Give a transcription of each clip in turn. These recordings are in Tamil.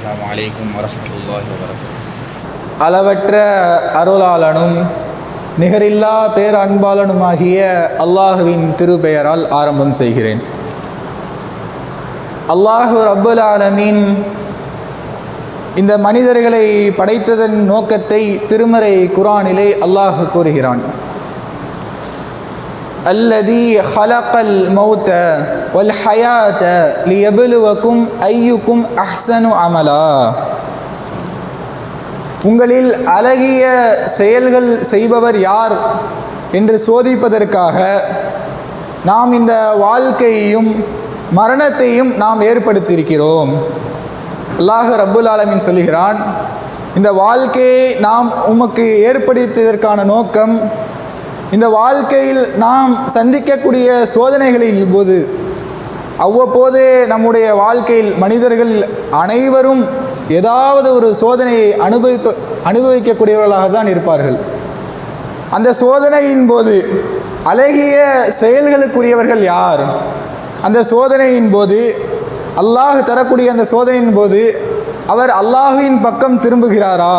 அஸ்லாம் வலைக்கம் வரஹ்மத்துல்லாஹி அளவற்ற அருளாளனும் நிகரில்லா பேரன்பாளனுமாகிய அல்லாஹுவின் திருப்பெயரால் ஆரம்பம் செய்கிறேன். அல்லாஹு ரப்புல் ஆலமீன் இந்த மனிதர்களை படைத்ததன் நோக்கத்தை திருமறை குரானிலே அல்லாஹ் கூறுகிறான். الذي خلق மௌத்த வல் ليبلوكم أيكم أحسن அஹ்சனு அமலா உங்களில் அழகிய செயல்கள் செய்பவர் யார் என்று சோதிப்பதற்காக நாம் இந்த வாழ்க்கையையும் மரணத்தையும் நாம் ஏற்படுத்தியிருக்கிறோம். அல்லாஹ் ரப்புல் ஆலமின் சொல்லுகிறான் இந்த வாழ்க்கையை நாம் உமக்கு ஏற்படுத்தியதற்கான நோக்கம் இந்த வாழ்க்கையில் நாம் சந்திக்கக்கூடிய சோதனைகளின் போது அவ்வப்போது நம்முடைய வாழ்க்கையில் மனிதர்கள் அனைவரும் ஏதாவது ஒரு சோதனையை அனுபவிப்ப அனுபவிக்கக்கூடியவர்களாக தான் இருப்பார்கள். அந்த சோதனையின் போது அழகிய செயல்களுக்குரியவர்கள் யார்? அந்த சோதனையின் போது அல்லாஹ் தரக்கூடிய அந்த சோதனையின் போது அவர் அல்லாஹுவின் பக்கம் திரும்புகிறாரா?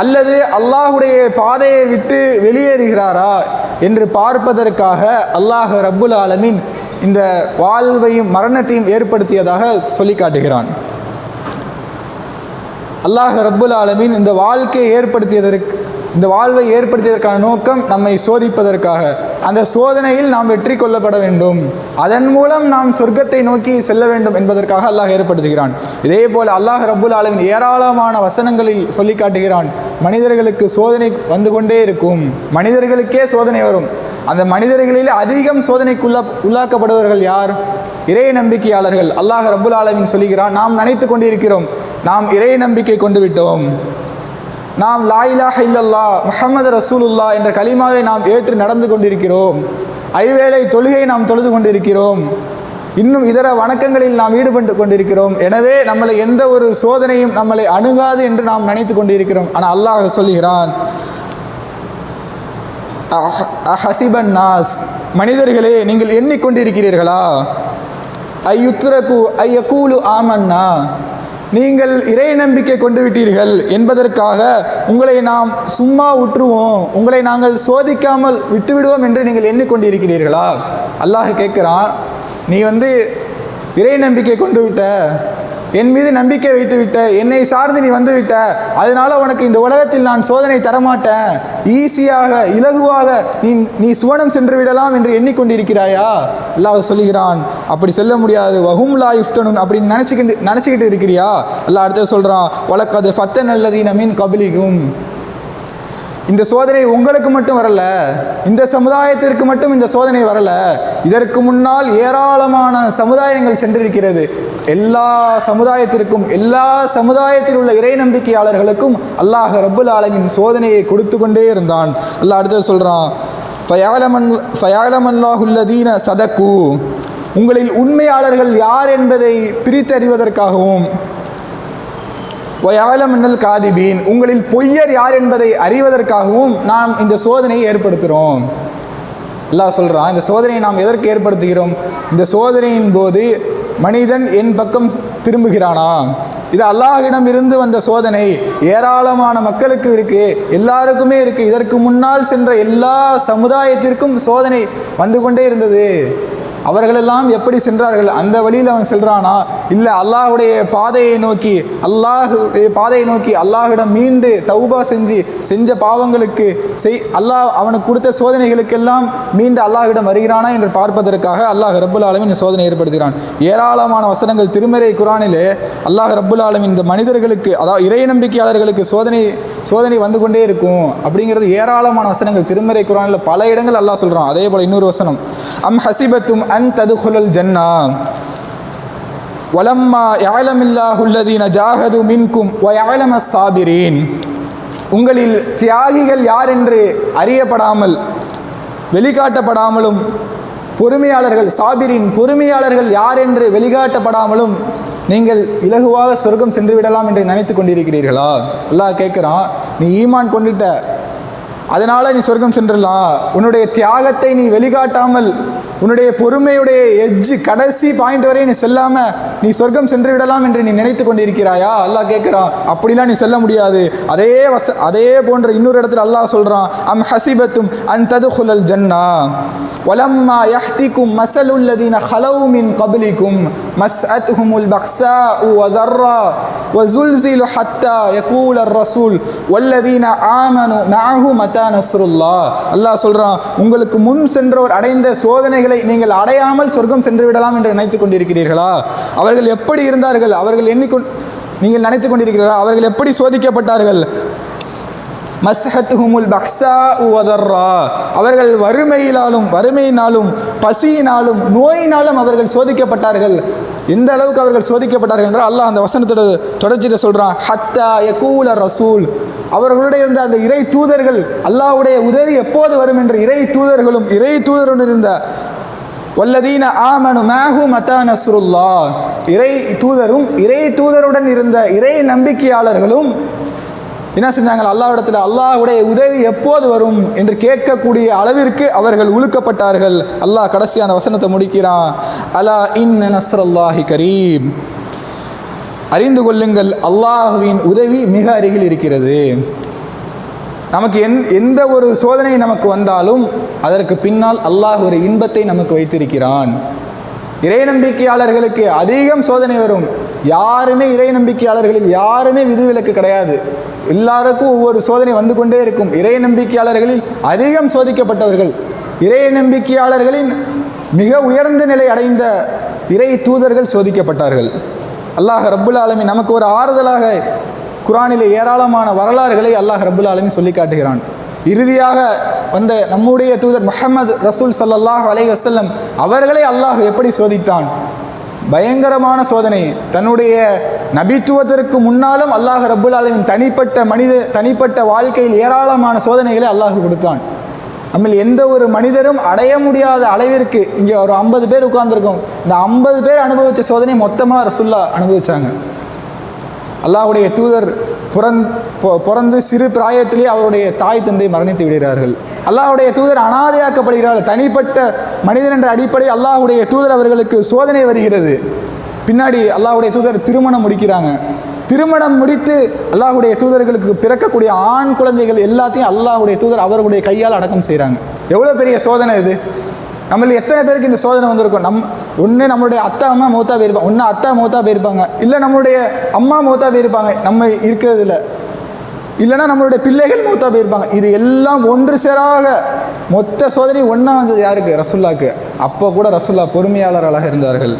அல்லது அல்லாஹுடைய பாதையை விட்டு வெளியேறுகிறாரா என்று பார்ப்பதற்காக அல்லாஹ் ரப்புல் ஆலமின் இந்த வாழ்வையும் மரணத்தையும் ஏற்படுத்தியதாக சொல்லி காட்டுகிறான். அல்லாஹ் ரப்புல் ஆலமீன் இந்த வாழ்க்கையை ஏற்படுத்தியதற்கு இந்த வாழ்வை ஏற்படுத்தியதற்கான நோக்கம் நம்மை சோதிப்பதற்காக. அந்த சோதனையில் நாம் வெற்றி கொள்ளப்பட வேண்டும். அதன் மூலம் நாம் சொர்க்கத்தை நோக்கி செல்ல வேண்டும் என்பதற்காக அல்லாஹ் ஏற்படுத்துகிறான். இதே போல் அல்லாஹ் ரபுல் ஆலமின் ஏராளமான வசனங்களில் சொல்லி காட்டுகிறான். மனிதர்களுக்கு சோதனை வந்து கொண்டே இருக்கும். மனிதர்களுக்கே சோதனை வரும். அந்த மனிதர்களில் அதிகம் சோதனைக்குள்ளா உள்ளாக்கப்படுபவர்கள் யார்? இறை நம்பிக்கையாளர்கள். அல்லாஹ் ரபுல் ஆலமின் சொல்லுகிறான் நாம் நினைத்து கொண்டிருக்கிறோம். நாம் இறை நம்பிக்கை கொண்டு விட்டோம் நாம் லாயிலாஹ இல்லல்லா முஹம்மது ரசூலுல்லா என்ற கலிமாவை நாம் ஏற்று நடந்து கொண்டிருக்கிறோம். ஐவேளை தொழுகை நாம் தொழுது கொண்டிருக்கிறோம். இன்னும் இதர வணக்கங்களில் நாம் ஈடுபட்டு கொண்டிருக்கிறோம். எனவே நம்மளை எந்த ஒரு சோதனையும் நம்மளை அணுகாது என்று நாம் நினைத்து கொண்டிருக்கிறோம். ஆனால் அல்லாஹ் சொல்லுகிறான் அஹ்- நாஸ். மனிதர்களே நீங்கள் எண்ணிக்கொண்டிருக்கிறீர்களா ஐயுத்ரகு ஐயக்கூலு ஆமன்னா? நீங்கள் இறை நம்பிக்கை கொண்டு விட்டீர்கள் என்பதற்காக உங்களை நாம் சும்மா விட்டுருவோம் உங்களை நாங்கள் சோதிக்காமல் விட்டுவிடுவோம் என்று நீங்கள் எண்ணிக்கொண்டிருக்கிறீர்களா? அல்லாஹ் கேட்குறான் நீ வந்து இறை நம்பிக்கை கொண்டு விட்ட என் மீது நம்பிக்கை வைத்து விட்ட என்னை சார்ந்து நீ வந்து விட்ட அதனால உனக்கு இந்த உலகத்தில் நான் சோதனை தரமாட்டேன். ஈஸியாக இலகுவாக நீ நீ சுவனம் சென்று விடலாம் என்று எண்ணிக்கொண்டிருக்கிறாயா? அல்லாஹ் சொல்லுகிறான் அப்படி செல்ல முடியாது. வஹும் லா யுஃப்தனுன் அப்படின்னு நினச்சிக்கிட்டு நினச்சிக்கிட்டு இருக்கிறியா? அல்லாஹ் அடுத்து சொல்கிறான் வழக்கது ஃபத்த நல்லதீன மீன் கபிலிகும் இந்த சோதனை உங்களுக்கு மட்டும் வரல இந்த சமுதாயத்திற்கு மட்டும் இந்த சோதனை வரல. இதற்கு முன்னால் ஏராளமான சமுதாயங்கள் சென்றிருக்கிறது. எல்லா சமுதாயத்திற்கும் எல்லா சமுதாயத்தில் உள்ள இறை நம்பிக்கையாளர்களுக்கும் அல்லாஹ் ரப்புல் ஆலமின் சோதனையை கொடுத்து கொண்டே இருந்தான். அல்லாஹ் அடுத்தது சொல்கிறான் ஃபயாலமன் ஃபயாலமல்லாஹுல்லதீன சதக்கு. உங்களில் உண்மையாளர்கள் யார் என்பதை பிரித்தறிவதற்காகவும் வயாலமின்னல் காதிபீன். உங்களில் பொய்யர் யார் என்பதை அறிவதற்காகவும் நாம் இந்த சோதனையை ஏற்படுத்துகிறோம் எல்லாம் சொல்கிறான் இந்த சோதனையை நாம் எதற்கு ஏற்படுத்துகிறோம்? இந்த சோதனையின் போது மனிதன் என் பக்கம் திரும்புகிறானா? இது அல்லாஹிடம் இருந்து வந்த சோதனை. ஏராளமான மக்களுக்கு இருக்கு. எல்லாருக்குமே இருக்கு. இதற்கு முன்னால் சென்ற எல்லா சமுதாயத்திற்கும் சோதனை வந்து கொண்டே இருந்தது. அவர்களெல்லாம் எப்படி சென்றார்கள்? அந்த வழியில் அவன் செல்றானா? இல்லை அல்லாஹுடைய பாதையை நோக்கி அல்லாஹுடைய பாதையை நோக்கி அல்லாஹிடம் மீண்டு தௌபா செஞ்சு செஞ்ச பாவங்களுக்கு செய் அல்லாஹ் அவனுக்கு கொடுத்த சோதனைகளுக்கெல்லாம் மீண்டு அல்லாஹிடம் வருகிறானா என்று பார்ப்பதற்காக அல்லாஹ் ரப்புல் ஆலமின் இந்த சோதனை ஏற்படுத்துகிறான். ஏராளமான வசனங்கள் திருமறை குரானிலே அல்லாஹ் ரப்புல் ஆலமின் இந்த மனிதர்களுக்கு அதாவது இறை நம்பிக்கையாளர்களுக்கு சோதனை சோதனை வந்து கொண்டே இருக்கும். அப்படிங்கிறது ஏராளமான வசனங்கள் திருமறை குரானில் பல இடங்கள் அல்லாஹ் சொல்கிறான் அதே போல் இன்னொரு வசனம் அம் ஹசிபத்தும் அன் ததுகுலல் ஜன்னா. வலம்மா யாழமில்லாஹுல்லதீன ஜாகது மின்கும் வயாலம சாபிரீன் உங்களில் தியாகிகள் யார் என்று அறியப்படாமல் வெளிக்காட்டப்படாமலும் பொறுமையாளர்கள் சாபிரின் பொறுமையாளர்கள் யார் என்று வெளிக்காட்டப்படாமலும் நீங்கள் இலகுவாக சொர்க்கம் சென்று விடலாம் என்று நினைத்து கொண்டிருக்கிறீர்களா? அல்லாஹ் கேட்குறான் நீ ஈமான் கொண்டுட்ட. அதனால் நீ சொர்க்கம் சென்றுடலாம். உன்னுடைய தியாகத்தை நீ வெளிக்காட்டாமல் உன்னுடைய பொறுமையுடைய எஜ்ஜு கடைசி பாயிண்ட் வரை நீ செல்லாமல் நீ சொர்க்கம் சென்று விடலாம் என்று நீ நினைத்து கொண்டிருக்கிறாயா? அல்லாஹ் கேட்குறான் அப்படிலாம் நீ செல்ல முடியாது. அதே வச அதே போன்ற இன்னொரு இடத்துல அல்லாஹ் சொல்கிறான் அம் ஹசிபத்தும் அன் தது ததுஹுலல் ஜன்னா. ஒலம்மா யஹ்திக்கும் மசலுல்லதீன ஹலவுமின் கபலிக்கும் மஸ் அத் ஹுமுல் பக்ஸா உ அதர்ரா وزلزلوا حتى يقول الرسول والذين آمنوا معه متى نصر الله அல்லாஹ் சொல்றான் உங்களுக்கு முன் சென்றவர் அடைந்த சோதனைகளை நீங்கள் அடையாமல் சொர்க்கம் சென்று விடலாம் என்று நினைத்துக் கொண்டிருக்கிறீர்களா அவர்கள் எப்படி இருந்தார்கள் அவர்கள் எண்ணிக்கொண்டு நீங்கள் நினைத்துக் கொண்டிருக்கிறீர்களா அவர்கள் எப்படி சோதிக்கப்பட்டார்கள் மஸ்ஹத்துஹுமுல் பக்ஸா உவதர்ரா அவர்கள் வறுமையினாலும் வறுமையினாலும் பசியினாலும் நோயினாலும் அவர்கள் சோதிக்கப்பட்டார்கள் எந்த அளவுக்கு அவர்கள் சோதிக்கப்பட்டார்கள் என்றால் அல்லாஹ் அந்த வசனத்தோட தொடர்ச்சியில் சொல்கிறான் ஹத்தா யகூல ரசூல். அவர்களுடைய இருந்த அந்த இறை தூதர்கள் அல்லாஹுடைய உதவி எப்போது வரும் என்று இறை தூதர்களும் இறை தூதருடன் இருந்த வல்லதீன ஆமனு மேஹு மதா நஸ்ருல்லா இறை தூதரும் இறை தூதருடன் இருந்த இறை நம்பிக்கையாளர்களும் என்ன செஞ்சாங்க? அல்லாவிடத்தில் அல்லாஹுடைய உதவி எப்போது வரும் என்று கேட்கக்கூடிய அளவிற்கு அவர்கள் உழுக்கப்பட்டார்கள். அல்லாஹ் கடைசியான வசனத்தை முடிக்கிறான். அலா இன் நஸ்ரல்லாஹி கரீம். அறிந்து கொள்ளுங்கள் அல்லாஹுவின் உதவி மிக அருகில் இருக்கிறது. நமக்கு எந் எந்த ஒரு சோதனை நமக்கு வந்தாலும் அதற்கு பின்னால் அல்லாஹ் ஒரு இன்பத்தை நமக்கு வைத்திருக்கிறான். இறை நம்பிக்கையாளர்களுக்கு அதிகம் சோதனை வரும். யாருமே இறை நம்பிக்கையாளர்களில் யாருமே விதிவிலக்கு கிடையாது. எல்லாருக்கும் ஒவ்வொரு சோதனை வந்து கொண்டே இருக்கும். இறை நம்பிக்கையாளர்களில் அதிகம் சோதிக்கப்பட்டவர்கள். இறை நம்பிக்கையாளர்களின் மிக உயர்ந்த நிலை அடைந்த இறை தூதர்கள் சோதிக்கப்பட்டார்கள். அல்லாஹ் ரப்புல் ஆலமி நமக்கு ஒரு ஆறுதலாக குரானிலே ஏராளமான வரலாறுகளை அல்லாஹ் ரப்புல் ஆலமி சொல்லி காட்டுகிறான். இறுதியாக வந்த நம்முடைய தூதர் முஹம்மது ரசூல் சல்லாஹ் அலை வசல்லம் அவர்களை அல்லாஹ் எப்படி சோதித்தான்? பயங்கரமான சோதனை. தன்னுடைய நபித்துவத்திற்கு முன்னாலும் அல்லாஹ் ரபுல் ஆலமீன் தனிப்பட்ட மனித தனிப்பட்ட வாழ்க்கையில் ஏராளமான சோதனைகளை அல்லாஹ் கொடுத்தான். நம்மில் எந்த ஒரு மனிதரும் அடைய முடியாத அளவிற்கு இங்கே ஒரு ஐம்பது பேர் உட்கார்ந்துருக்கோம். இந்த ஐம்பது பேர் அனுபவித்த சோதனை மொத்தமாக ரசுல்லா அனுபவித்தாங்க அல்லாஹ்வுடைய தூதர் புறந் பிறந்து சிறு பிராயத்திலே அவருடைய தாய் தந்தை மரணித்து விடுகிறார்கள். அல்லாஹுடைய தூதர் அனாதையாக்கப்படுகிறார்கள் தனிப்பட்ட மனிதன் என்ற அடிப்படை அல்லாஹ்வுடைய தூதர் அவர்களுக்கு சோதனை வருகிறது. பின்னாடி அல்லாஹுடைய தூதர் திருமணம் முடிக்கிறாங்க. திருமணம் முடித்து அல்லாஹுடைய தூதர்களுக்கு பிறக்கக்கூடிய ஆண் குழந்தைகள் எல்லாத்தையும் அல்லாஹுடைய தூதர் அவர்களுடைய கையால் அடக்கம் செய்கிறாங்க. எவ்வளோ பெரிய சோதனை இது? நம்மளுக்கு எத்தனை பேருக்கு இந்த சோதனை வந்திருக்கும்? நம் ஒன்று நம்மளுடைய அத்தா அம்மா மூத்தா போயிருப்பாங்க ஒன்று அத்தா மூத்தா போயிருப்பாங்க. இல்லை நம்மளுடைய அம்மா மூத்தா போயிருப்பாங்க. நம்ம இருக்கிறதுல இல்லைன்னா நம்மளுடைய பிள்ளைகள் மூத்தா போயிருப்பாங்க. இது எல்லாம் ஒன்று சேராக மொத்த சோதனை ஒன்றா வந்தது யாருக்கு? ரசுல்லாக்கு. அப்போ கூட ரசுல்லா பொறுமையாளர்களாக இருந்தார்கள்.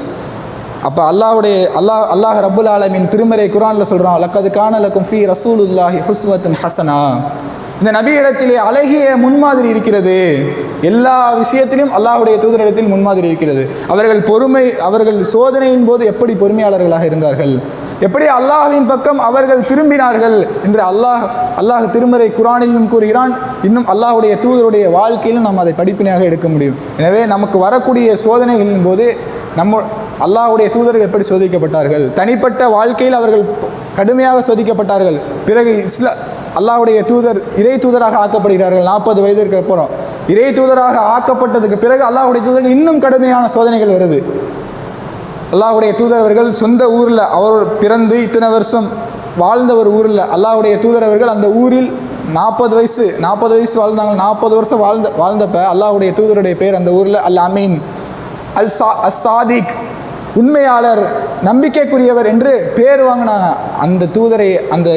அப்போ அல்லாஹுடைய அல்லாஹ் அல்லாஹ் ரபுல் ஆலமின் திருமறை குரானில் சொல்கிறான் லக்கது காணலக்கும் ஃபி ரசூலுல்லாஹி ஹுஸ்வத்துன் ஹசனா. இந்த நபியிடத்திலே அழகிய முன்மாதிரி இருக்கிறது. எல்லா விஷயத்திலும் அல்லாஹுடைய தூதரிடத்தில் முன்மாதிரி இருக்கிறது. அவர்கள் பொறுமை அவர்கள் சோதனையின் போது எப்படி பொறுமையாளர்களாக இருந்தார்கள்? எப்படி அல்லாஹ்வின் பக்கம் அவர்கள் திரும்பினார்கள் என்று அல்லாஹ் அல்லாஹ் திருமறை குரானிலும் கூறுகிறான் இன்னும் அல்லாஹ்வுடைய தூதருடைய வாழ்க்கையிலும் நாம் அதை படிப்பினையாக எடுக்க முடியும். எனவே நமக்கு வரக்கூடிய சோதனைகளின் போது நம்ம அல்லாஹுடைய தூதர்கள் எப்படி சோதிக்கப்பட்டார்கள்? தனிப்பட்ட வாழ்க்கையில் அவர்கள் கடுமையாக சோதிக்கப்பட்டார்கள். பிறகு இஸ்லா அல்லாஹ்வுடைய தூதர் இறை தூதராக ஆக்கப்படுகிறார்கள். நாற்பது வயதிற்கு அப்புறம். இறை தூதராக ஆக்கப்பட்டதுக்கு பிறகு அல்லாஹுடைய தூதருக்கு இன்னும் கடுமையான சோதனைகள் வருது. அல்லாஹுடைய தூதர் அவர்கள் சொந்த ஊரில் அவர் பிறந்து இத்தனை வருஷம் வாழ்ந்த ஒரு ஊரில் அல்லாஹுடைய தூதர் அவர்கள் அந்த ஊரில் நாற்பது வயசு நாற்பது வயசு வாழ்ந்தாங்க நாற்பது வருஷம் வாழ்ந்த வாழ்ந்தப்ப அல்லாஹுடைய தூதருடைய பேர் அந்த ஊரில் அல் அமீன் அல் சா அஸ் சாதிக். உண்மையாளர் நம்பிக்கைக்குரியவர் என்று பேர் வாங்கினாங்க. அந்த தூதரை அந்த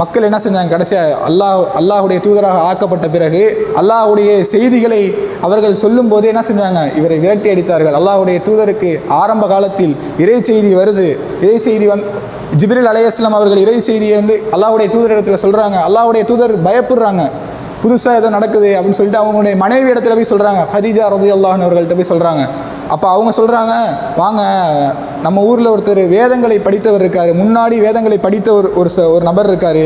மக்கள் என்ன செஞ்சாங்க? கடைசியாக அல்லாஹ் அல்லாஹுடைய தூதராக ஆக்கப்பட்ட பிறகு அல்லாஹ்வுடைய செய்திகளை அவர்கள் சொல்லும்போது என்ன செஞ்சாங்க? இவரை விரட்டி அடித்தார்கள். அல்லாஹுடைய தூதருக்கு ஆரம்ப காலத்தில் இறை செய்தி வருது. இறை செய்தி வந் ஜிப்ரில் அலையாஸ்லாம் அவர்கள் இறை செய்தியை வந்து அல்லாஹுடைய தூதர் இடத்துல சொல்கிறாங்க அல்லாஹுடைய தூதர் பயப்படுறாங்க. புதுசாக ஏதோ நடக்குது அப்படின்னு சொல்லிட்டு அவங்களுடைய மனைவி இடத்துல போய் சொல்கிறாங்க ஹதீஜா ரபி அல்லாஹன் அவர்கள்ட்ட போய் சொல்கிறாங்க அப்போ அவங்க சொல்கிறாங்க வாங்க நம்ம ஊரில் ஒருத்தர் வேதங்களை படித்தவர் இருக்கார் முன்னாடி வேதங்களை படித்த ஒரு ஒரு ச ஒரு நபர் இருக்கார்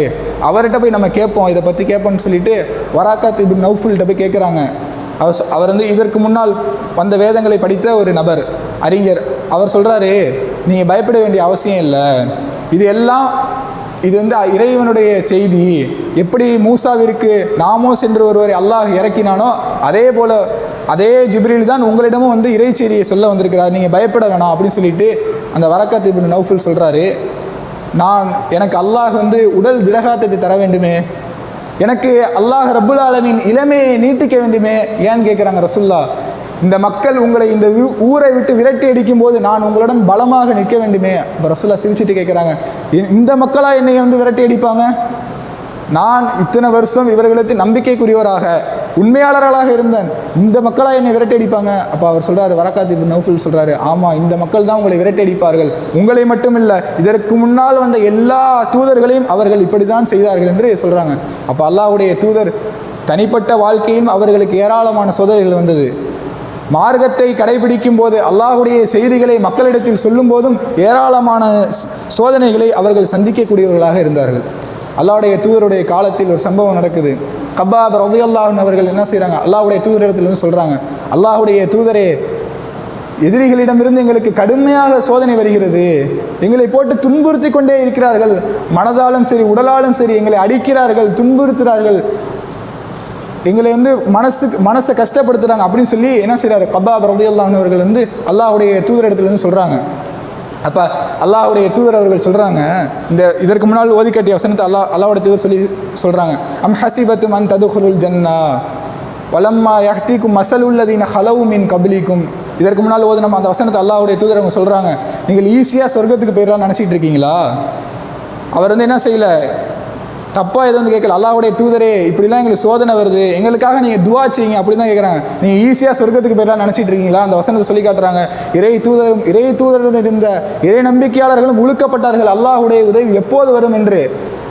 அவர்கிட்ட போய் நம்ம கேட்போம் இதை பற்றி கேட்போம்னு சொல்லிட்டு வராக்காத் இபின் நௌஃபுல்கிட்ட போய் கேட்குறாங்க அவர் அவர் வந்து இதற்கு முன்னால் வந்த வேதங்களை படித்த ஒரு நபர் அறிஞர். அவர் சொல்கிறாரு நீங்கள் பயப்பட வேண்டிய அவசியம் இல்லை. இது எல்லாம் இது வந்து இறைவனுடைய செய்தி. எப்படி மூசாவிற்கு நாமோஸ் என்று ஒருவரை அல்லாஹ் இறக்கினானோ அதே போல் அதே ஜிப்ரில் தான் உங்களிடமும் வந்து இறை செய்தியை சொல்ல வந்திருக்கிறார். நீங்கள் பயப்பட வேணாம் அப்படின்னு சொல்லிட்டு அந்த வரக்காத் இப்னு நௌஃபுல் சொல்கிறாரு நான் எனக்கு அல்லாஹ் வந்து உடல் திடகாத்தத்தை தர வேண்டுமே. எனக்கு அல்லாஹ் ரப்புல் ஆலமின் இளமையை நீட்டிக்க வேண்டுமே. ஏன்னு கேட்குறாங்க ரசுல்லா இந்த மக்கள் உங்களை இந்த ஊரை விட்டு விரட்டி அடிக்கும் போது நான் உங்களுடன் பலமாக நிற்க வேண்டுமே. இப்போ ரசுல்லா சிரிச்சிட்டு கேட்குறாங்க இந்த மக்களாக என்னை வந்து விரட்டி அடிப்பாங்க? நான் இத்தனை வருஷம் இவர்களுக்கு நம்பிக்கைக்குரியவராக. உண்மையாளர்களாக இருந்தேன். இந்த மக்களாக என்னை விரட்டி அடிப்பாங்க அப்போ அவர் சொல்கிறார் வரக்காத்தி இப்னு நௌஃபுல் ஆமாம் இந்த மக்கள் தான் உங்களை விரட்டி அடிப்பார்கள் உங்களை மட்டும் இல்லை இதற்கு முன்னால் வந்த எல்லா தூதர்களையும் அவர்கள் இப்படி தான் செய்தார்கள் என்று சொல்கிறாங்க அப்போ அல்லாஹுடைய தூதர் தனிப்பட்ட வாழ்க்கையும் அவர்களுக்கு ஏராளமான சோதனைகள் வந்தது. மார்க்கத்தை கடைபிடிக்கும் போது அல்லாஹுடைய செய்திகளை மக்களிடத்தில் சொல்லும் போதும் ஏராளமான சோதனைகளை அவர்கள் சந்திக்கக்கூடியவர்களாக இருந்தார்கள். அல்லாவுடைய தூதருடைய காலத்தில் ஒரு சம்பவம் நடக்குது. கபாப் ரதியல்லாஹன் அவர்கள் என்ன செய்கிறாங்க அல்லாஹ்வுடைய தூதரிடத்திலிருந்து சொல்கிறாங்க அல்லாஹுடைய தூதரே எதிரிகளிடமிருந்து எங்களுக்கு கடுமையாக சோதனை வருகிறது. எங்களை போட்டு துன்புறுத்தி கொண்டே இருக்கிறார்கள். மனதாலும் சரி உடலாலும் சரி எங்களை அடிக்கிறார்கள் துன்புறுத்துகிறார்கள். எங்களை வந்து மனசுக்கு மனசை கஷ்டப்படுத்துகிறாங்க அப்படின்னு சொல்லி என்ன செய்கிறாரு கபாப் ரதியல்லாஹன் அவர்கள் வந்து அல்லாஹுடைய தூதரிடத்துல சொல்கிறாங்க அப்போ அல்லாஹ்வுடைய தூதர் அவர்கள் சொல்கிறாங்க இந்த இதற்கு முன்னால் ஓதி கட்டிய வசனத்தை அல்லாஹ் அல்லாஹ்வுடைய தூதர் சொல்லி சொல்கிறாங்க அம் ஹசிபத்து மன் ததுஹுல் ஜன்னா. வலம்மா யஹ்திக்கும் மசலுல்லதீன ஹலவு மின் கபிலிக்கும். இதற்கு முன்னால் ஓது நம்ம அந்த வசனத்தை அல்லாவுடைய தூதர் அவங்க சொல்கிறாங்க நீங்கள் ஈஸியாக சொர்க்கத்துக்கு போயிடலாம்னு நினச்சிட்டு இருக்கீங்களா? அவர் வந்து என்ன செய்யலை? தப்பாக எதுவும் கேட்கல. அல்லாவுடைய தூதரே இப்படிலாம் எங்களுக்கு சோதனை வருது. எங்களுக்காக நீங்கள் துவா செய்யுங்க அப்படி தான் கேட்குறாங்க நீங்கள் ஈஸியாக சொர்க்கத்துக்கு போயிடலாம் நினச்சிட்டு இருக்கீங்களா? அந்த வசனத்தை சொல்லி காட்டுறாங்க. இறை தூதரும் இறை தூதருடன் இருந்த இறை நம்பிக்கையாளர்களும் உழுக்கப்பட்டார்கள். அல்லாஹ்வுடைய உதவி எப்போது வரும் என்று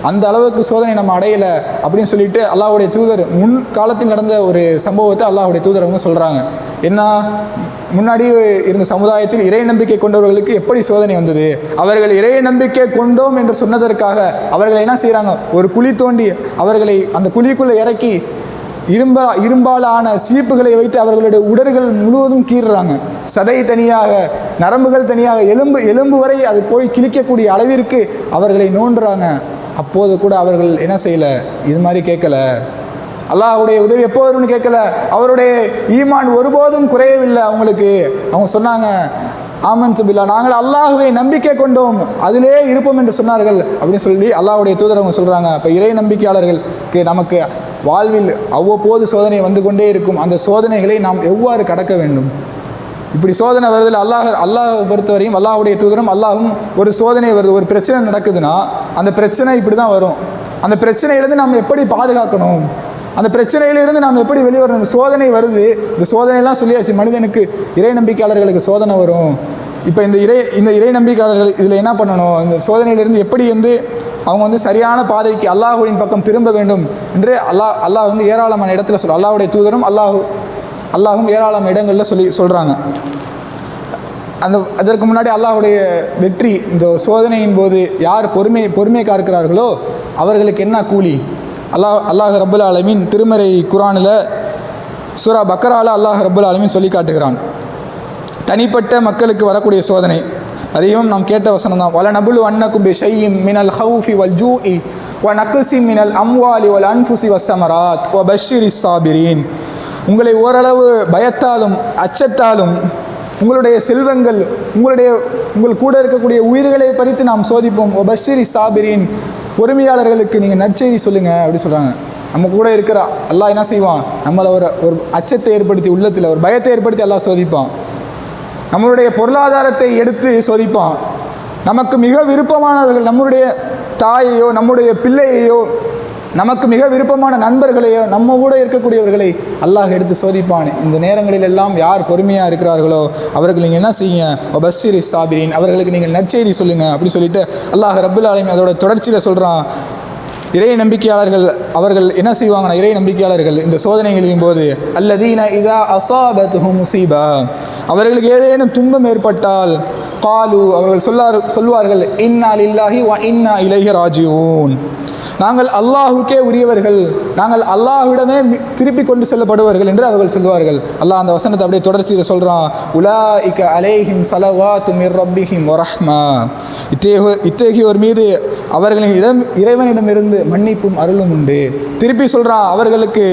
அந்த அளவுக்கு சோதனை நம்ம அடையலை அப்படின்னு சொல்லிட்டு அல்லாவுடைய தூதர் முன் காலத்தில் நடந்த ஒரு சம்பவத்தை அல்லாஹ்வுடைய தூதர் அவங்க சொல்கிறாங்க என்ன முன்னாடி இருந்த சமுதாயத்தில் இறை நம்பிக்கை கொண்டவர்களுக்கு எப்படி சோதனை வந்தது? அவர்கள் இறை நம்பிக்கை கொண்டோம் என்று சொன்னதற்காக அவர்கள் என்ன செய்கிறாங்க ஒரு குழி தோண்டி அவர்களை அந்த குழிக்குள்ளே இறக்கி இரும்பா இரும்பாலான சீப்புகளை வைத்து அவர்களுடைய உடல்கள் முழுவதும் கீறுறாங்க. சதை தனியாக நரம்புகள் தனியாக எலும்பு எலும்பு வரை அது போய் கிழிக்கக்கூடிய அளவிற்கு அவர்களை நோண்டுறாங்க. அப்போது கூட அவர்கள் என்ன செய்யலை? இது மாதிரி கேட்கல. அல்லாஹுடைய உதவி எப்போ வரும்னு கேட்கல. அவருடைய ஈமான் ஒருபோதும் குறையவில்லை அவங்களுக்கு. அவங்க சொன்னாங்க ஆமன் பில்லா நாங்கள் அல்லாஹுவை நம்பிக்கை கொண்டோம். அதிலே இருப்போம் என்று சொன்னார்கள். அப்படின்னு சொல்லி அல்லாஹுடைய தூதரவங்க சொல்கிறாங்க அப்போ இறை நம்பிக்கையாளர்களுக்கு நமக்கு வாழ்வில் அவ்வப்போது சோதனை வந்து கொண்டே இருக்கும். அந்த சோதனைகளை நாம் எவ்வாறு கடக்க வேண்டும்? இப்படி சோதனை வருதில் அல்லாஹ் அல்லாஹ் பொறுத்தவரையும் அல்லாஹுடைய தூதரும் அல்லாஹும் ஒரு சோதனை வருது. ஒரு பிரச்சனை நடக்குதுன்னா அந்த பிரச்சனை இப்படி தான் வரும். அந்த பிரச்சனையிலேருந்து நாம் எப்படி பாதுகாக்கணும்? அந்த பிரச்சனையிலிருந்து நாம் எப்படி வெளியே வரணும் சோதனை வருது. இந்த சோதனைலாம் சொல்லியாச்சு. மனிதனுக்கு இறை நம்பிக்கையாளர்களுக்கு சோதனை வரும். இப்போ இந்த இறை இந்த இறை நம்பிக்கையாளர்கள் இதில் என்ன பண்ணணும்? இந்த சோதனையிலிருந்து எப்படி வந்து அவங்க வந்து சரியான பாதைக்கு அல்லாஹுவின் பக்கம் திரும்ப வேண்டும் என்று அல்லாஹ் அல்லாஹ் வந்து ஏராளமான இடத்துல சொல் அல்லாஹுடைய தூதரும் அல்லாஹ் அல்லாஹும் ஏராளம் இடங்களில் சொல்லி சொல்கிறாங்க அந்த அதற்கு முன்னாடி அல்லாஹ்வுடைய வெற்றி இந்த சோதனையின் போது யார் பொறுமை பொறுமை காக்கிறார்களோ அவர்களுக்கு என்ன கூலி? அல்லாஹ் அல்லாஹ் ரபுல் ஆலமீன் திருமறை குரானில் சூரா பக்கரால அல்லாஹ் ரபுல் ஆலமீன் சொல்லி காட்டுகிறான். தனிப்பட்ட மக்களுக்கு வரக்கூடிய சோதனை. அதையும் நாம் கேட்ட வசனம் தான். வல நபுலு அன்னக்கும் பி ஷையும் மினல் ஹவுஃபி வல் ஜூஇ வ நக்குசி மினல் அம்வாலி வல் அன்ஃபுசி வசமராத் வ இஸ் சாபிரீன். உங்களை ஓரளவு பயத்தாலும் அச்சத்தாலும் உங்களுடைய செல்வங்கள் உங்களுடைய உங்கள் கூட இருக்கக்கூடிய உயிர்களை பறித்து நாம் சோதிப்போம். ஒ பஷிரி பொறுமையாளர்களுக்கு நீங்கள் நற்செய்தி சொல்லுங்கள் அப்படி சொல்கிறாங்க நம்ம கூட இருக்கிறா எல்லாம் என்ன செய்வான்? நம்மளை ஒரு ஒரு அச்சத்தை ஏற்படுத்தி உள்ளத்தில் ஒரு பயத்தை ஏற்படுத்தி எல்லாம் சோதிப்பான். நம்மளுடைய பொருளாதாரத்தை எடுத்து சோதிப்பான். நமக்கு மிக விருப்பமானவர்கள் நம்முடைய தாயையோ நம்முடைய பிள்ளையையோ நமக்கு மிக விருப்பமான நண்பர்களையோ நம்ம கூட இருக்கக்கூடியவர்களை அல்லாஹ் எடுத்து சோதிப்பான். இந்த நேரங்களில் எல்லாம் யார் பொறுமையாக இருக்கிறார்களோ அவர்கள் நீங்கள் என்ன செய்யுங்க? பஷீர் சாபிரின் அவர்களுக்கு நீங்கள் நற்செய்தி சொல்லுங்கள் அப்படின்னு சொல்லிட்டு அல்லாஹ் ரபுல் ஆலமி அதோட தொடர்ச்சியில் சொல்கிறான் இறை நம்பிக்கையாளர்கள் அவர்கள் என்ன செய்வாங்கன்னா இறை நம்பிக்கையாளர்கள் இந்த சோதனைகளின் போது அல்லதீன இதா அசாபத்துஹும் முசீபா அவர்களுக்கு ஏதேனும் துன்பம் ஏற்பட்டால் காலு அவர்கள் சொல்லார் சொல்வார்கள் இன்னா இல்லாஹி வ இன்னா இளைய ராஜிஊன் நாங்கள் அல்லாஹுக்கே உரியவர்கள். நாங்கள் அல்லாஹ்விடமே திருப்பி கொண்டு செல்லப்படுவார்கள் என்று அவர்கள் சொல்வார்கள். அல்லாஹ் அந்த வசனத்தை அப்படியே தொடர்ச்சியில் சொல்கிறான் உலா இக்க அலேஹிம் சலவா துமிர் ரப்பிஹிம் ஒரஹ்மா இத்தேக இத்தகையோர் மீது அவர்களின் இடம் இறைவனிடமிருந்து மன்னிப்பும் அருளும் உண்டு. திருப்பி சொல்கிறான் அவர்களுக்கு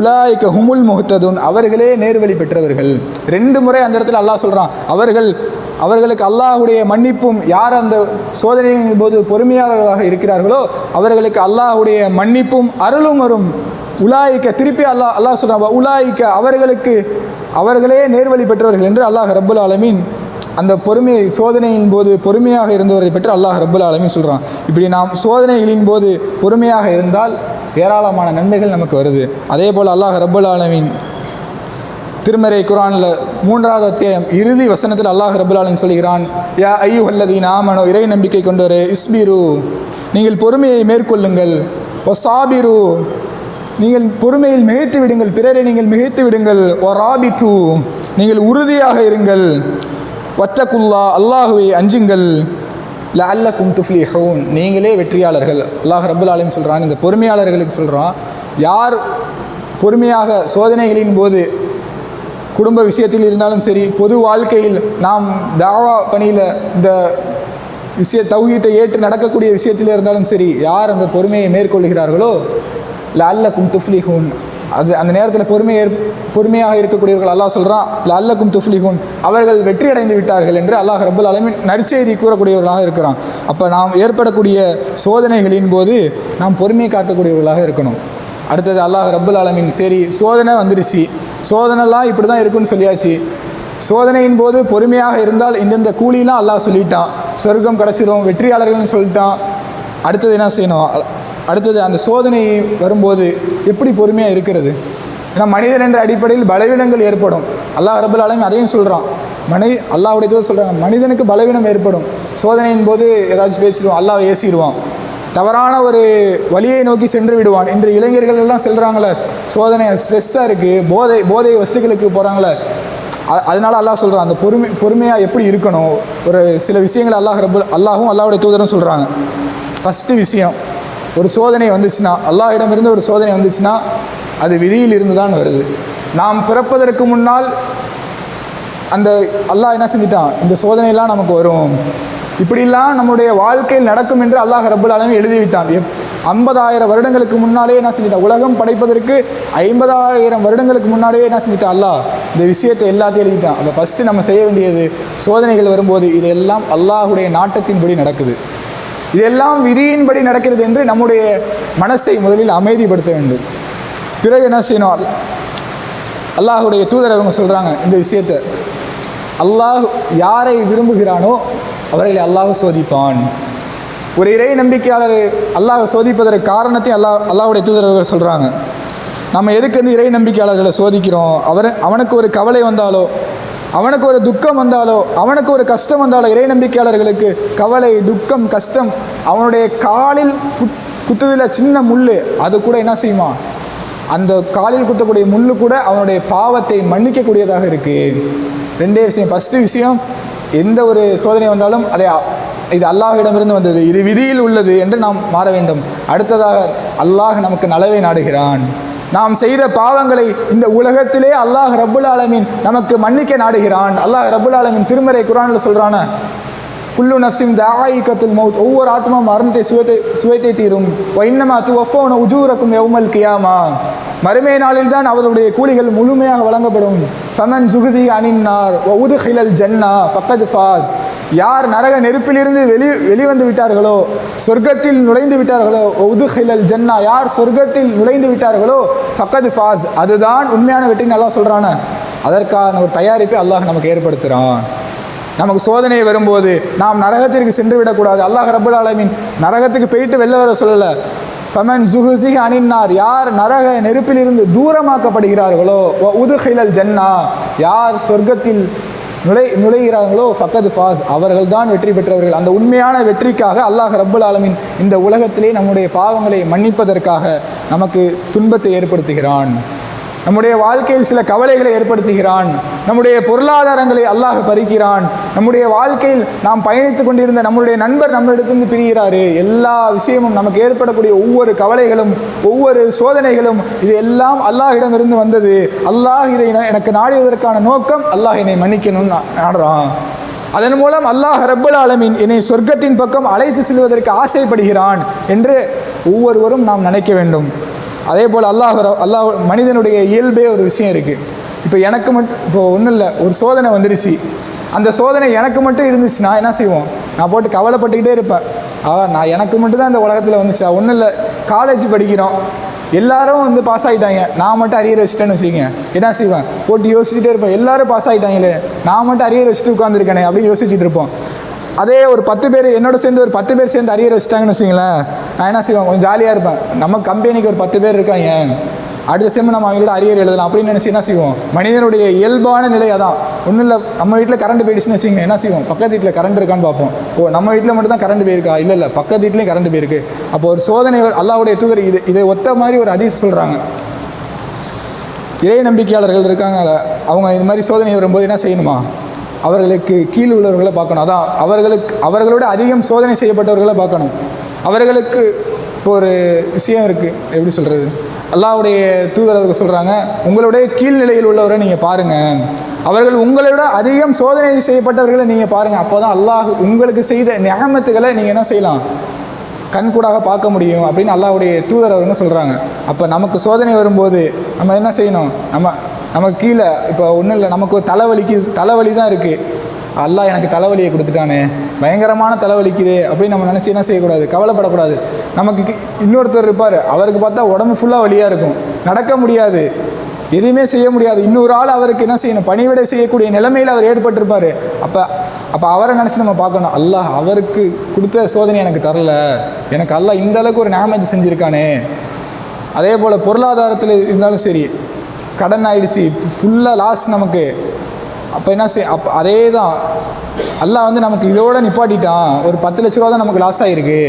உலாய்க்க ஹுமுல் முகத்ததுன் அவர்களே நேர்வழி பெற்றவர்கள். ரெண்டு முறை அந்த இடத்துல அல்லாஹ் சொல்கிறான் அவர்கள் அவர்களுக்கு அல்லாஹ்வுடைய மன்னிப்பும் யார் அந்த சோதனையின் போது பொறுமையாளர்களாக இருக்கிறார்களோ அவர்களுக்கு அல்லாஹ்வுடைய மன்னிப்பும் அருளும் வரும். உலாய்க்க திருப்பி அல்லாஹ் அல்லாஹ் சொல்கிறான் உலாய்க்க அவர்களுக்கு அவர்களே நேர்வழி பெற்றவர்கள் என்று அல்லாஹ் ரப்புல் ஆலமீன் அந்த பொறுமை சோதனையின் போது பொறுமையாக இருந்தவரை பற்றி அல்லாஹ் ரப்புல் ஆலமீன் சொல்கிறான் இப்படி நாம் சோதனைகளின் போது பொறுமையாக இருந்தால் ஏராளமான நன்மைகள் நமக்கு வருது. அதே போல் அல்லாஹ் ரப்புல் ஆலமீன் திருமறை குரானில் மூன்றாவது அத்தியாயம் இறுதி வசனத்தில் அல்லாஹ் ரபுல் சொல்கிறான் யா ஐயோ அல்லது நாமனோ இறை நம்பிக்கை கொண்டவரே இஸ்பிரு நீங்கள் பொறுமையை மேற்கொள்ளுங்கள் ஒ சாபிரு நீங்கள் பொறுமையில் மிகைத்து விடுங்கள் பிறரை நீங்கள் மிகைத்து விடுங்கள் ஒ ராபிட்டு நீங்கள் உறுதியாக இருங்கள் வத்தகுல்லா அல்லாஹுவை அஞ்சுங்கள் ல அல்லக்கும் துஃப்லிஹூன். நீங்களே வெற்றியாளர்கள். அல்லாஹ் ரபுல் ஆலமீன் சொல்கிறான் இந்த பொறுமையாளர்களுக்கு சொல்கிறான் யார் பொறுமையாக சோதனைகளின் போது குடும்ப விஷயத்தில் இருந்தாலும் சரி பொது வாழ்க்கையில் நாம் தாவா பணியில் இந்த விஷய தௌஹீத்தை ஏற்று நடக்கக்கூடிய விஷயத்தில் இருந்தாலும் சரி யார் அந்த பொறுமையை மேற்கொள்கிறார்களோ லல்லக்கும் துஃப்லிஹூன். அது அந்த நேரத்தில் பொறுமை ஏற் பொறுமையாக இருக்கக்கூடியவர்கள் அல்லாஹ் சொல்கிறான் லல்லக்கும் துஃப்லிஹூன். அவர்கள் வெற்றி அடைந்து விட்டார்கள் என்று அல்லாஹ் ரபுல் அலமின் நற்செய்தி கூறக்கூடியவர்களாக இருக்கிறான். அப்போ நாம் ஏற்படக்கூடிய சோதனைகளின் போது நாம் பொறுமையை காக்கக்கூடியவர்களாக இருக்கணும். அடுத்தது அல்லாஹ் ரபுல் அலமின் சரி சோதனை வந்துடுச்சு. சோதனைலாம் இப்படி தான் இருக்குன்னு சொல்லியாச்சு. சோதனையின் போது பொறுமையாக இருந்தால் இந்தந்த கூலிலாம் அல்லாஹ் சொல்லிட்டான். சொர்க்கம் கிடச்சிரும் வெற்றியாளர்கள்னு சொல்லிட்டான். அடுத்தது என்ன செய்யணும்? அடுத்தது அந்த சோதனை வரும்போது எப்படி பொறுமையாக இருக்கிறது? ஏன்னா மனிதன் என்ற அடிப்படையில் பலவீனங்கள் ஏற்படும். அல்லாஹ் ரபுல் அதையும் சொல்கிறான் மனை அல்லாஹ்வுடைய தூதர் சொல்கிறாங்க மனிதனுக்கு பலவீனம் ஏற்படும். சோதனையின் போது ஏதாச்சும் பேசிடுவான் அல்லாஹ் ஏசிடுவான். தவறான ஒரு வழியை நோக்கி சென்று விடுவான். இன்று இளைஞர்கள் எல்லாம் செல்கிறாங்களே சோதனை ஸ்ட்ரெஸ்ஸாக இருக்குது போதை போதை வஸ்துக்களுக்கு போகிறாங்களே அதனால அல்லாஹ் சொல்கிறான் அந்த பொறுமை பொறுமையாக எப்படி இருக்கணும்? ஒரு சில விஷயங்களை அல்லாஹ் ரபுல் அல்லாஹும் அல்லாவுடைய தூதரும் சொல்கிறாங்க ஃபஸ்ட்டு விஷயம் ஒரு சோதனை வந்துச்சுன்னா அல்லாஹிடமிருந்து ஒரு சோதனை வந்துச்சுன்னா அது விதியில் இருந்து தான் வருது. நாம் பிறப்பதற்கு முன்னால் அந்த அல்லாஹ் என்ன செஞ்சிட்டான்? இந்த சோதனையெல்லாம் நமக்கு வரும். இப்படிலாம் நம்முடைய வாழ்க்கையில் நடக்கும் என்று அல்லாஹ் ரபுல் ஆலமீன் எழுதிவிட்டான். ஐம்பதாயிரம் வருடங்களுக்கு முன்னாலே என்ன செஞ்சிட்டான்? உலகம் படைப்பதற்கு ஐம்பதாயிரம் வருடங்களுக்கு முன்னாலே என்ன செஞ்சிட்டான்? அல்லாஹ் இந்த விஷயத்தை எல்லாத்தையும் எழுதிட்டான். அப்போ ஃபஸ்ட்டு நம்ம செய்ய வேண்டியது சோதனைகள் வரும்போது இதெல்லாம் அல்லாஹுடைய நாட்டத்தின்படி நடக்குது. இதெல்லாம் விதியின்படி நடக்கிறது என்று நம்முடைய மனசை முதலில் அமைதிப்படுத்த வேண்டும். பிறகு என்ன செய்யணும்? அல்லாஹுடைய தூதர் அவங்க சொல்கிறாங்க இந்த விஷயத்தை. அல்லாஹ் யாரை விரும்புகிறானோ அவர்களை அல்லாஹ் சோதிப்பான். ஒரு இறை நம்பிக்கையாளர் அல்லாஹ் சோதிப்பதற்கு காரணத்தை அல்லாஹ் அல்லாவுடைய தூதரர்கள் சொல்கிறாங்க நம்ம எதுக்கு வந்து இறை நம்பிக்கையாளர்களை சோதிக்கிறோம்? அவர் அவனுக்கு ஒரு கவலை வந்தாலோ அவனுக்கு ஒரு துக்கம் வந்தாலோ அவனுக்கு ஒரு கஷ்டம் வந்தாலோ இறை நம்பிக்கையாளர்களுக்கு கவலை துக்கம் கஷ்டம் அவனுடைய காலில் குத் குத்துதில் சின்ன முள் அது கூட என்ன செய்யுமா? அந்த காலில் குத்தக்கூடிய முள்ளு கூட அவனுடைய பாவத்தை மன்னிக்கக்கூடியதாக இருக்குது ரெண்டே விஷயம். ஃபஸ்ட்டு விஷயம் எந்த ஒரு சோதனை வந்தாலும் அதை இது அல்லாஹிடமிருந்து வந்தது இது விதியில் உள்ளது என்று நாம் மாற வேண்டும். அடுத்ததாக அல்லாஹ் நமக்கு நலவை நாடுகிறான். நாம் செய்த பாவங்களை இந்த உலகத்திலே அல்லாஹ் ரபுல் ஆலமின் நமக்கு மன்னிக்க நாடுகிறான். அல்லாஹ் ரபுல் ஆலமின் திருமறை குரானில் சொல்கிறான குல்லு நஃப்சிம் தாயிக்கத்துல் மவுத் ஒவ்வொரு ஆத்மா மரணத்தை சுவைத்தை சுவைத்தை தீரும். இன்னமா துவப்போன உஜூரக்கும் எவ்மல் கியாமா. மறுமை நாளில் தான் அவர்களுடைய கூலிகள் முழுமையாக வழங்கப்படும். ஃபமன் ஜுகுதி அணின்னார் உது ஹிலல் ஜன்னா. ஃபக்கத் ஃபாஸ். யார் நரக நெருப்பிலிருந்து வெளி வெளிவந்து விட்டார்களோ சொர்க்கத்தில் நுழைந்து விட்டார்களோ ஒது ஹிலல் ஜன்னா யார் சொர்க்கத்தில் நுழைந்து விட்டார்களோ ஃபக்கத் ஃபாஸ். அதுதான் உண்மையான வெற்றி நல்லா சொல்கிறான அதற்கான ஒரு தயாரிப்பை அல்லாஹ் நமக்கு ஏற்படுத்துகிறான் நமக்கு சோதனை வரும்போது நாம் நரகத்திற்கு சென்று விடக்கூடாது. அல்லாஹ் ரபுல் ஆலமின் நரகத்துக்கு போயிட்டு வெளில வர சொல்லலை. ஃபமன் ஜுஹுசி அணின்னார் யார் நரக நெருப்பிலிருந்து தூரமாக்கப்படுகிறார்களோ உதுஹிலல் ஜன்னா யார் சொர்க்கத்தில் நுழை நுழைகிறார்களோ ஃபக்கத் ஃபாஸ் அவர்கள் தான் வெற்றி பெற்றவர்கள். அந்த உண்மையான வெற்றிக்காக அல்லாஹ் ரப்புல் ஆலமின் இந்த உலகத்திலே நம்முடைய பாவங்களை மன்னிப்பதற்காக நமக்கு துன்பத்தை ஏற்படுத்துகிறான். நம்முடைய வாழ்க்கையில் சில கவலைகளை ஏற்படுத்துகிறான். நம்முடைய பொருளாதாரங்களை அல்லாஹ் பறிக்கிறான். நம்முடைய வாழ்க்கையில் நாம் பயணித்து கொண்டிருந்த நம்முடைய நண்பர் நம்மளிடத்திலிருந்து பிரிகிறாரு. எல்லா விஷயமும் நமக்கு ஏற்படக்கூடிய ஒவ்வொரு கவலைகளும் ஒவ்வொரு சோதனைகளும் இது எல்லாம் அல்லாஹிடமிருந்து வந்தது. அல்லாஹ் இதை எனக்கு நாடியதற்கான நோக்கம் அல்லாஹ் என்னை மன்னிக்கணும்னு நாடுறான். அதன் மூலம் அல்லாஹ் ரப்பல் ஆலமீன் என்னை சொர்க்கத்தின் பக்கம் அழைத்து செல்வதற்கு ஆசைப்படுகிறான் என்று ஒவ்வொருவரும் நாம் நினைக்க வேண்டும். அதே போல் அல்லாஹ் அல்லாஹ் மனிதனுடைய இயல்பே ஒரு விஷயம் இருக்குது இப்போ எனக்கு மட்டும் இப்போ ஒன்றும் இல்லை ஒரு சோதனை வந்துருச்சு. அந்த சோதனை எனக்கு மட்டும் இருந்துச்சுன்னா என்ன செய்வோம்? நான் போட்டு கவலைப்பட்டுக்கிட்டே இருப்பேன். ஆ நான் எனக்கு மட்டும் தான் இந்த உலகத்தில் வந்துச்சு. ஒன்றும் இல்லை காலேஜ் படிக்கிறோம். எல்லாரும் வந்து பாஸ் ஆகிட்டாங்க நான் மட்டும் அரியர் வச்சுட்டேன்னு வச்சுக்கோங்க. என்ன செய்வேன்? போட்டு யோசிச்சுட்டே இருப்பேன். எல்லாரும் பாஸ் ஆகிட்டாங்களே நான் மட்டும் அரியர் வச்சுட்டு உட்காந்துருக்கேனே அப்படின்னு யோசிச்சுட்டு இருப்போம். அதே ஒரு பத்து பேர் என்னோட சேர்ந்து ஒரு பத்து பேர் சேர்ந்து அரியர் வச்சுட்டாங்கன்னு வச்சுங்களேன் நான் என்ன செய்வேன் கொஞ்சம் ஜாலியாக இருப்பேன். நம்ம கம்பெனிக்கு ஒரு பத்து பேர் இருக்காங்க. அடுத்த செம்ம நம்ம அவங்களோட அரியர் எழுதலாம் அப்படின்னு நினச்சி என்ன செய்வோம்? மனிதனுடைய இயல்பான நிலை அதான். ஒன்றும் இல்லை நம்ம வீட்டில் கரண்ட் போயிடுச்சுன்னு வச்சுங்க என்ன செய்வோம்? பக்கத்து வீட்டில் கரண்ட் இருக்கான்னு பார்ப்போம். ஓ நம்ம வீட்டில் மட்டும் தான் கரண்ட் போயிருக்கா? இல்லை இல்லை பக்கத்து வீட்லேயும் கரண்ட் போயிருக்கு. அப்போ ஒரு சோதனை அல்லாவுடைய தூதர் இது இதை ஒத்த மாதிரி ஒரு அதிசயம் சொல்கிறாங்க இறை நம்பிக்கையாளர்கள் இருக்காங்க. அவங்க இந்த மாதிரி சோதனை வரும்போது என்ன செய்யணுமா? அவர்களுக்கு கீழ் உள்ளவர்களை பார்க்கணும். அதான் அவர்களுக்கு அவர்களோட அதிகம் சோதனை செய்யப்பட்டவர்களை பார்க்கணும். அவர்களுக்கு இப்போ ஒரு விஷயம் இருக்குது எப்படி சொல்கிறது அல்லாவுடைய தூதர் அவர்கள் சொல்கிறாங்க உங்களுடைய கீழ்நிலையில் உள்ளவரை நீங்கள் பாருங்கள் அவர்கள் உங்களை விட அதிகம் சோதனை செய்யப்பட்டவர்களை நீங்கள் பாருங்கள் அப்போ தான் அல்லாஹ் உங்களுக்கு செய்த நியமத்துகளை நீங்கள் என்ன செய்யலாம்? கண்கூடாக பார்க்க முடியும். அப்படின்னு அல்லாவுடைய தூதர் அவருங்க சொல்கிறாங்க அப்போ நமக்கு சோதனை வரும்போது நம்ம என்ன செய்யணும்? நம்ம நமக்கு கீழே இப்போ ஒன்றும் இல்லை நமக்கு தலைவலிக்கு தலைவலி தான் இருக்குது அல்லாஹ் எனக்கு தலைவலியை கொடுத்துட்டானே. பயங்கரமான தலைவலிக்குது அப்படின்னு நம்ம நினச்சி என்ன செய்யக்கூடாது? கவலைப்படக்கூடாது. நமக்கு இன்னொருத்தர் இருப்பார் அவருக்கு பார்த்தா உடம்பு ஃபுல்லாக வழியாக இருக்கும். நடக்க முடியாது. எதுவுமே செய்ய முடியாது. இன்னொரு ஆள் அவருக்கு என்ன செய்யணும்? பணிவிடை செய்யக்கூடிய நிலைமையில் அவர் ஏற்பட்டிருப்பார். அப்போ அப்போ அவரை நினச்சி நம்ம பார்க்கணும். அல்லாஹ் அவருக்கு கொடுத்த சோதனை எனக்கு தரல. எனக்கு அல்லாஹ் இந்த அளவுக்கு ஒரு டேமேஜ் செஞ்சுருக்கானே. அதே போல் பொருளாதாரத்தில் இருந்தாலும் சரி கடன் ஆகிடுச்சு ஃபுல்லாக லாஸ் நமக்கு. அப்போ என்ன செய் அப்போ அதே தான் அல்லாஹ் வந்து நமக்கு இதோட நிப்பாட்டிட்டான். ஒரு பத்து லட்ச ரூபா தான் நமக்கு லாஸ் ஆகிருக்கு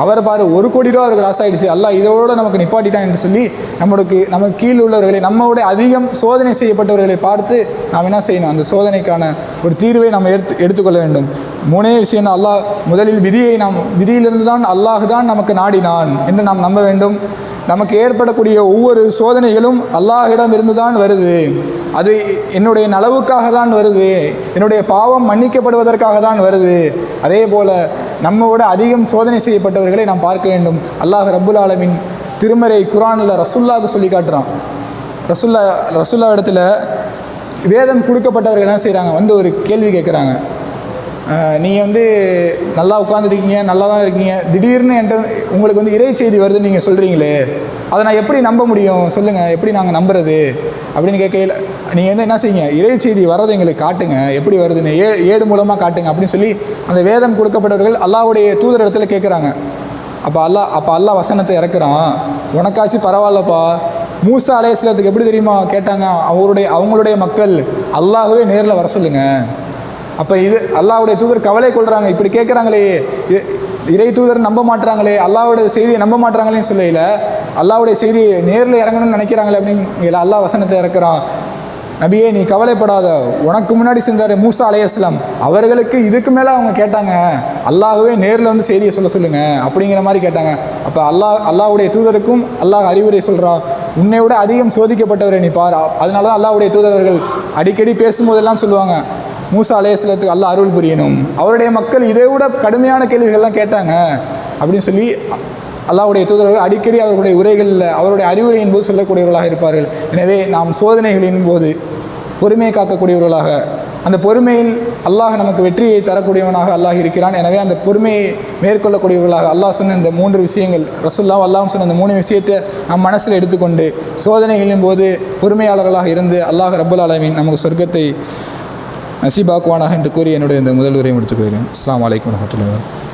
அவர் பாரு ஒரு கோடி ரூபா அவருக்கு லாஸ் ஆகிடுச்சு அல்லாஹ் இதோட நமக்கு நிப்பாட்டிட்டான் என்று சொல்லி நம்மளுக்கு நம்ம கீழ் உள்ளவர்களை நம்மோட அதிகம் சோதனை செய்யப்பட்டவர்களை பார்த்து நாம் என்ன செய்யணும்? அந்த சோதனைக்கான ஒரு தீர்வை நாம் எடுத்து எடுத்துக்கொள்ள வேண்டும். மூணே விஷயம் அல்லாஹ் முதலில் விதியை நாம் விதியிலிருந்து தான் அல்லாஹ் தான் நமக்கு நாடினான் என்று நாம் நம்ப வேண்டும். நமக்கு ஏற்படக்கூடிய ஒவ்வொரு சோதனைகளும் அல்லாஹிடம் இருந்து தான் வருது. அது என்னுடைய நலவுக்காக தான் வருது. என்னுடைய பாவம் மன்னிக்கப்படுவதற்காக தான் வருது. அதே போல் நம்மோட அதிகம் சோதனை செய்யப்பட்டவர்களை நாம் பார்க்க வேண்டும். அல்லாஹ் ரபுல் ஆலமின் திருமறை குரானில் ரசுல்லாவுக்கு சொல்லி காட்டுறான். ரசுல்லா ரசுல்லா இடத்துல வேதம் கொடுக்கப்பட்டவர்கள் என்ன செய்கிறாங்க வந்து ஒரு கேள்வி கேட்குறாங்க நீங்கள் வந்து நல்லா உட்காந்துருக்கீங்க நல்லா தான் இருக்கீங்க. திடீர்னு என்கிட்ட உங்களுக்கு வந்து இறை செய்தி வருதுன்னு நீங்கள் சொல்கிறீங்களே அதை நான் எப்படி நம்ப முடியும்? சொல்லுங்கள் எப்படி நாங்கள் நம்புறது? அப்படின்னு கேட்கையில் நீங்கள் வந்து என்ன செய்யுங்க? இறை செய்தி வர்றதை எங்களுக்கு காட்டுங்க. எப்படி வருதுன்னு ஏ ஏடு மூலமாக காட்டுங்க அப்படின்னு சொல்லி அந்த வேதம் கொடுக்கப்பட்டவர்கள் அல்லாஹ்வுடைய தூதர் இடத்துல கேட்குறாங்க. அப்போ அல்லா அப்போ அல்லாஹ் வசனத்தை இறக்குறான். உனக்காச்சும் பரவாயில்லப்பா. மூசா அலையஸ்லத்துக்கு எப்படி தெரியுமா? கேட்டாங்க அவருடைய அவங்களுடைய மக்கள் அல்லாகவே நேரில் வர சொல்லுங்கள் அப்போ இது அல்லாவுடைய தூதர் கவலை கொள்கிறாங்க இப்படி கேட்குறாங்களே இ- இறை தூதர் நம்ப மாட்டுறாங்களே அல்லாஹ்வுடைய செய்தியை நம்ப மாட்றாங்களேன்னு சொல்லையில் அல்லாவுடைய செய்தியை நேரில் இறங்கணும்னு நினைக்கிறாங்களே அப்படின்னு அல்லாஹ் வசனத்தை இறக்குறான். நபியே நீ கவலைப்படாத. உனக்கு முன்னாடி செஞ்சார் மூசா அலையாஸ்லாம் அவர்களுக்கு இதுக்கு மேலே அவங்க கேட்டாங்க. அல்லாஹ்வே நேரில் வந்து செய்தியை சொல்ல சொல்லுங்கள் அப்படிங்கிற மாதிரி கேட்டாங்க. அப்போ அல்லாஹ் அல்லாவுடைய தூதருக்கும் அல்லாஹ் அறிவுரை சொல்கிறான் உன்னை விட அதிகம் சோதிக்கப்பட்டவரை நீ பார். அதனால தான் அல்லாவுடைய தூதர்கள் அடிக்கடி பேசும்போதெல்லாம் சொல்லுவாங்க. மூசா அலையாஸ்லத்துக்கு அல்லாஹ் அருள் புரியணும். அவருடைய மக்கள் இதை விட கடுமையான கேள்விகள்லாம் கேட்டாங்க அப்படின்னு சொல்லி அல்லாவுடைய தூதர்கள் அடிக்கடி அவர்களுடைய உரைகளில் அவருடைய அறிவுரையின் போது சொல்லக்கூடியவர்களாக இருப்பார்கள். எனவே நாம் சோதனைகளின் போது பொறுமையை காக்கக்கூடியவர்களாக அந்த பொறுமையில் அல்லாஹ் நமக்கு வெற்றியை தரக்கூடியவனாக அல்லாஹ் இருக்கிறான். எனவே அந்த பொறுமையை மேற்கொள்ளக்கூடியவர்களாக அல்லாஹ் சொன்ன இந்த மூன்று விஷயங்கள் ரசுல்லா அல்லாஹ் சொன்ன அந்த மூணு விஷயத்தை நம் மனசில் எடுத்துக்கொண்டு சோதனைகளின் போது பொறுமையாளர்களாக இருந்து அல்லாஹ் ரபுல் ஆலமீன் நமக்கு சொர்க்கத்தை நசீபாக்குவானாக என்று கூறி என்னுடைய இந்த முதல் உரையை முடித்துக் கொள்கிறேன். அஸ்லாம் வலைக்கம் வரஹ்மத்துல்லாஹி